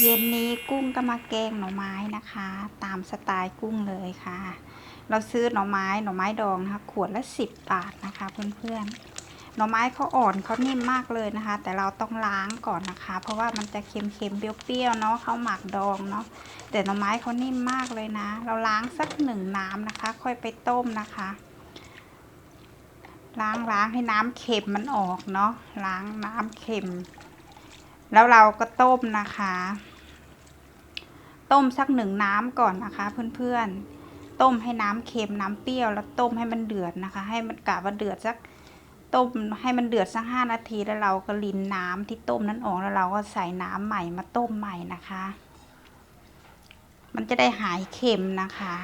เย็นนี้กุ้งก็มาแกงหน่อไม้นะคะ ตามสไตล์กุ้งเลยค่ะ เราซื้อหน่อไม้หน่อไม้ดองนะคะ ขวดละสิบบาทนะคะ เพื่อนๆหน่อไม้เขาอ่อนเขานิ่มมากเลยนะคะ แต่เราต้องล้างก่อนนะคะ เพราะว่ามันจะเค็มๆเปรี้ยวๆเนาะเขาหมักดองเนาะแต่หน่อไม้เขานิ่มมากเลยนะ เราล้างสักหนึ่งน้ำนะคะ ค่อยไปต้มนะคะ ล้างล้างให้น้ำเค็มมันออกเนาะล้างน้ำเค็ม แล้วเราก็ต้มนะคะ ต้มสักหนึ่งน้ำก่อนนะคะ เพื่อนๆ ต้มให้น้ำเค็มน้ำเปรี้ยวแล้วต้มให้มันเดือดนะคะ ให้มันกะว่าเดือดสักต้มให้มันเดือดสักห้านาทีแล้วเราก็ลินน้ำที่ต้มนั้นออกแล้วเราก็ใส่น้ำใหม่มาต้มใหม่นะคะ มันจะได้หายเค็มนะคะ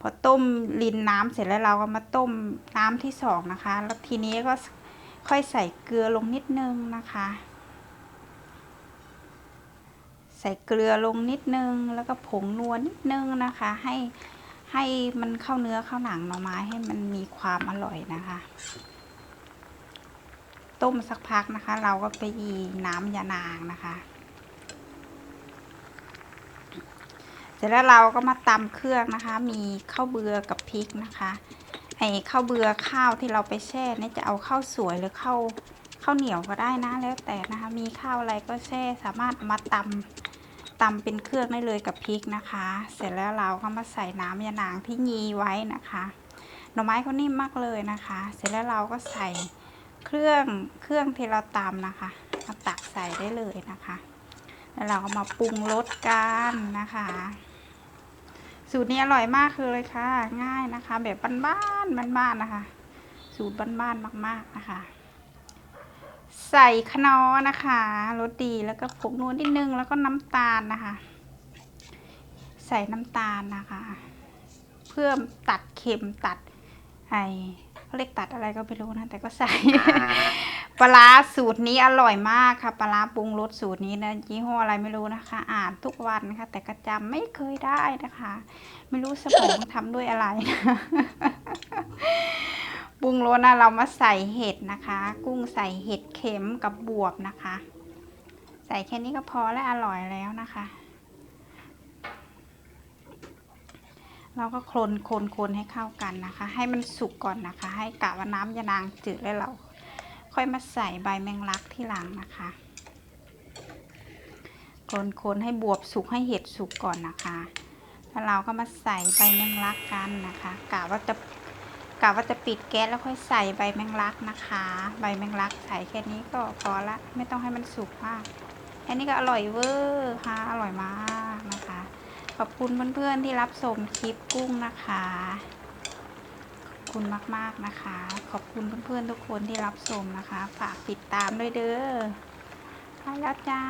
พอต้มลินน้ำเสร็จแล้วเราก็มาต้มน้ำที่สองนะคะ แล้วทีนี้ก็ ค่อยใส่เกลือลงนิดนึงนะคะ ใส่เกลือลงนิดนึง แล้วก็ผงนัวนิดนึงนะคะ ให้ให้มันเข้าเนื้อเข้าหนังหน่อไม้ให้มันมีความอร่อยนะคะ ต้มสักพักนะคะ เราก็ไปยีน้ำยานางนะคะ เสร็จแล้วเราก็มาตำเครื่องนะคะ มีข้าวเบือกับพริกนะคะ ไอ้ข้าวเบือข้าวที่เราไปแช่นี่จะเอาข้าวสวยหรือข้าวข้าวเหนียวก็ได้นะแล้วแต่นะคะมีข้าวอะไรก็แช่สามารถมาตำตำเป็นเครื่องได้เลยกับพริกนะคะ เสร็จแล้วเราก็มาใส่น้ำยานางที่ยีไว้นะคะหน่อไม้เขานิ่มมากเลยนะคะ เสร็จแล้วเราก็ใส่เครื่องเครื่องที่เราตำนะคะมาตักใส่ได้เลยนะคะ แล้วเราก็มาปรุงรสกันนะคะ สูตรนี้อร่อยมากเลยค่ะ ง่ายนะคะ แบบบ้านๆบ้านๆนะคะ สูตรบ้านๆมาก ๆนะคะ ใส่ขนอนะคะรสดีแล้วก็ผงนวลนิดนึงแล้วก็น้ำตาลนะคะ ใส่น้ำตาลนะคะ เพื่อตัดเค็มตัดไอ เขาเรียกตัดอะไรก็ไม่รู้นะ แต่ก็ใส่ ปลาร้าสูตรนี้อร่อยมากค่ะ ปลาร้าปรุงรสสูตรนี้นะยี่ห้ออะไรไม่รู้นะคะ อ่านทุกวันนะคะแต่ก็จำไม่เคยได้นะคะ ไม่รู้สมองทำด้วยอะไรนะปรุงรสนะเรามาใส่เห็ดนะคะ กุ้งใส่เห็ดเข็มกับบวบนะคะ ใส่แค่นี้ก็พอและอร่อยแล้วนะคะ เราก็คนโคนโคนให้เข้ากันนะคะ ให้มันสุกก่อนนะคะ ให้กะว่าน้ำยานางจืดแล้วเรา ค่อยมาใส่ใบแมงลักที่หลังนะคะโคนให้บวบสุกให้เห็ดสุกก่อนนะคะแล้วเราก็มาใส่ใบแมงลักกันนะคะกะว่าจะกะว่าจะปิดแก๊สแล้วค่อยใส่ใบแมงลักนะคะ ใบแมงลักใส่แค่นี้ก็พอละไม่ต้องให้มันสุกมากแค่นี้ก็อร่อยเวอร์ค่ะอร่อยมากนะคะ ขอบคุณเพื่อนๆที่รับชมคลิปกุ้งนะคะ ขอบคุณมากๆนะคะ ขอบคุณเพื่อนๆทุกคนที่รับชมนะคะ ฝากติดตามด้วยเด้อไปแล้วจ้า